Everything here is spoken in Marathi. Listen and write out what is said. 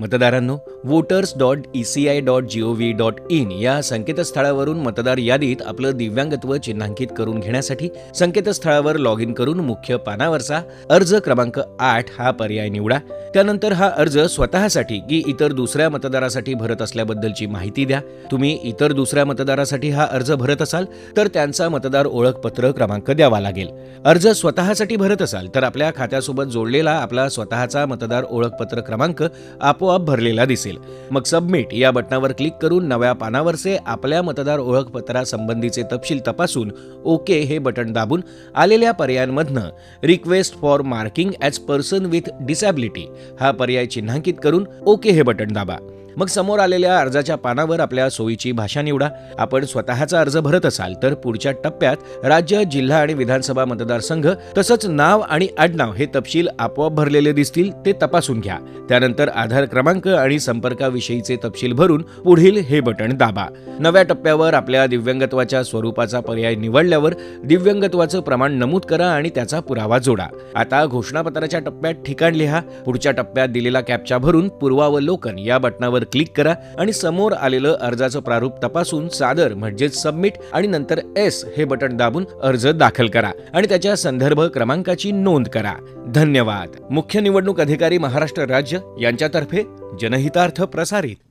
मतदारांनो voters dot E C I dot G O V dot in या संकेतस्थळावरून मतदार यादीत आपलं दिव्यांगत्व चिन्हांकित करून घेण्यासाठी संकेतस्थळावर लॉग इन करून मुख्य पानावरचा अर्ज क्रमांक आठ हा पर्याय निवडा. त्यानंतर हा अर्ज स्वतःसाठी की इतर दुसऱ्या मतदारासाठी भरत असल्याबद्दलची माहिती द्या. तुम्ही इतर दुसऱ्या मतदारासाठी हा अर्ज भरत असाल तर त्यांचा मतदार ओळखपत्र क्रमांक द्यावा लागेल. अर्ज स्वतःसाठी भरत असाल तर आपल्या खात्यासोबत जोडलेला आपला स्वतःचा मतदार ओळखपत्र क्रमांक आपोआप भरलेला दिसेल. मग सबमिट या बटनावर क्लिक करून नव्या पानावरचे आपल्या मतदार ओळखपत्रासंबंधीचे तपशील तपासून ओके हे बटन दाबून आलेल्या पर्यायांमधनं request for marking as person with disability हा पर्याय चिन्हांकित करून ओके हे बटन दाबा. मग समोर आलेल्या अर्जाच्या पानावर आपल्या सोयीची भाषा निवडा. आपण स्वतःचा अर्ज भरत असाल तर पुढच्या टप्प्यात राज्य जिल्हा आणि विधानसभा मतदारसंघ तसंच नाव आणि आडनाव हे तपशील आपोआप भरलेले दिसतील ते तपासून घ्या. त्यानंतर आधार क्रमांक आणि संपर्काविषयीचे तपशील भरून पुढील हे बटण दाबा. नव्या टप्प्यावर आपल्या दिव्यांगत्वाच्या स्वरूपाचा पर्याय निवडल्यावर दिव्यांगत्वाचं प्रमाण नमूद करा आणि त्याचा पुरावा जोडा. आता घोषणापत्राच्या टप्प्यात ठिकाण लिहा. पुढच्या टप्प्यात दिलेला कॅप्चा भरून पूर्वावलोकन या बटनावर क्लिक करा आणि समोर आलेलं अर्जाचं प्रारूप तपासून सादर म्हणजेच सबमिट आणि नंतर एस हे बटण दाबून अर्ज दाखल करा आणि त्याच्या संदर्भ क्रमांकाची नोंद करा. धन्यवाद. मुख्य निवडणूक अधिकारी महाराष्ट्र राज्य यांच्यातर्फे जनहितार्थ प्रसारित.